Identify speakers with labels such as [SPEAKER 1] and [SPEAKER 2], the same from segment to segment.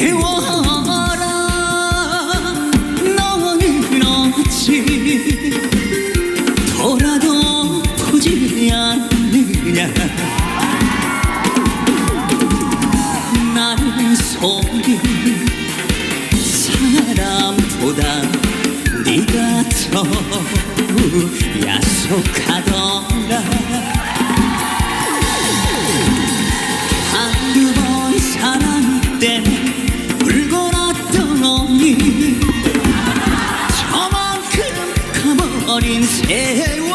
[SPEAKER 1] 세워라 너는 어찌 돌아도 보지 않느냐 나는 속이 사람보다 네가 더 약 속하 던가. 버린 세월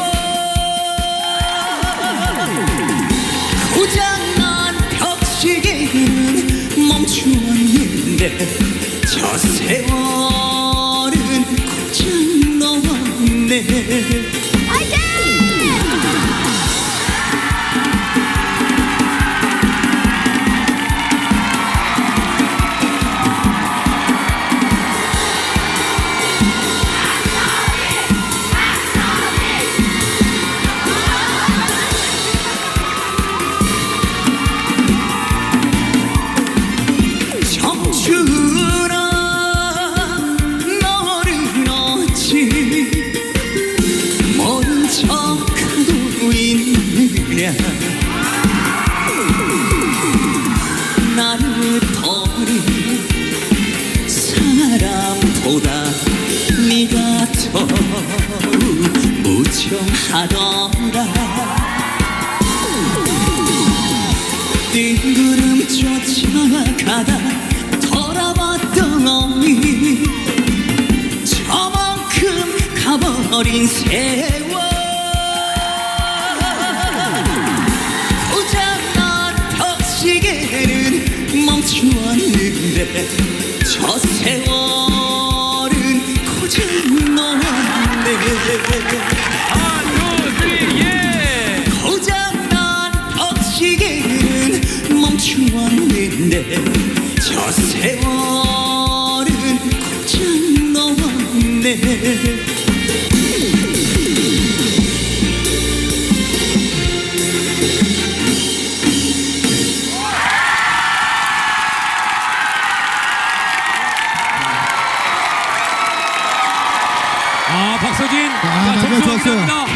[SPEAKER 1] 고장난 벽시계는 멈추었는데 저 세월은 고장 넘었네 있느냐 나를 버린 사람보다 네가 더 무정하더라 뜬구름 쫓아가다 돌아봤던 언니 저만큼 가버린 세월 시계는 멈추었는데 저 세월은 고장 넘었네. 고장난 벽시계는 멈추었는데 저 세월은 고장 넘었네
[SPEAKER 2] 아 자,
[SPEAKER 3] 마지막
[SPEAKER 2] 점수
[SPEAKER 3] 좋았어요.